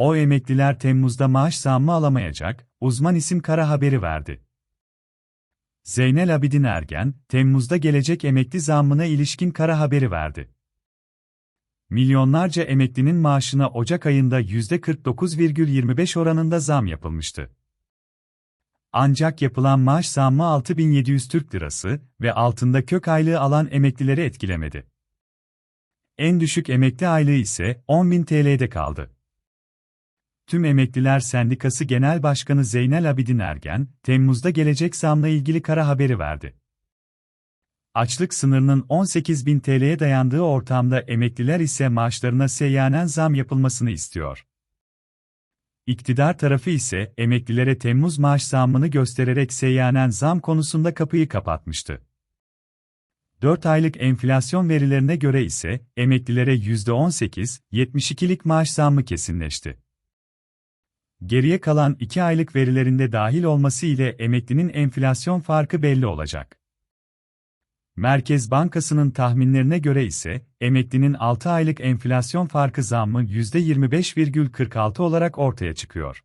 o emekliler Temmuz'da maaş zammı alamayacak, uzman isim kara haberi verdi. Zeynel Abidin Ergen, Temmuz'da gelecek emekli zammına ilişkin kara haberi verdi. Milyonlarca emeklinin maaşına Ocak ayında %49,25 oranında zam yapılmıştı. Ancak yapılan maaş zammı 6700 Türk Lirası ve altında kök aylığı alan emeklileri etkilemedi. En düşük emekli aylığı ise 10.000 TL'de kaldı. Tüm Emekliler Sendikası Genel Başkanı Zeynel Abidin Ergen, Temmuz'da gelecek zamla ilgili kara haberi verdi. Açlık sınırının 18.000 TL'ye dayandığı ortamda emekliler ise maaşlarına seyyanen zam yapılmasını istiyor. İktidar tarafı ise emeklilere Temmuz maaş zammını göstererek seyyanen zam konusunda kapıyı kapatmıştı. 4 aylık enflasyon verilerine göre ise emeklilere %18.72'lik maaş zammı kesinleşti. Geriye kalan 2 aylık verilerinde dahil olması ile emeklinin enflasyon farkı belli olacak. Merkez Bankası'nın tahminlerine göre ise, emeklinin 6 aylık enflasyon farkı zammı %25,46 olarak ortaya çıkıyor.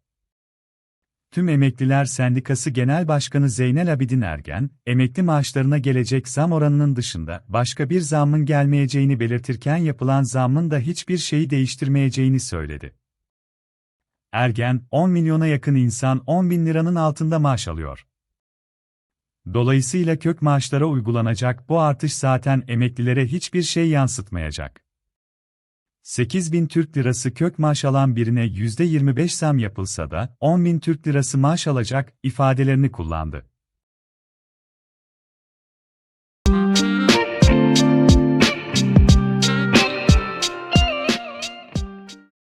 Tüm Emekliler Sendikası Genel Başkanı Zeynel Abidin Ergen, emekli maaşlarına gelecek zam oranının dışında başka bir zammın gelmeyeceğini belirtirken yapılan zammın da hiçbir şeyi değiştirmeyeceğini söyledi. Ergen, 10 milyona yakın insan 10 bin liranın altında maaş alıyor. Dolayısıyla kök maaşlara uygulanacak bu artış zaten emeklilere hiçbir şey yansıtmayacak. 8 bin Türk Lirası kök maaş alan birine %25 zam yapılsa da 10 bin Türk Lirası maaş alacak ifadelerini kullandı.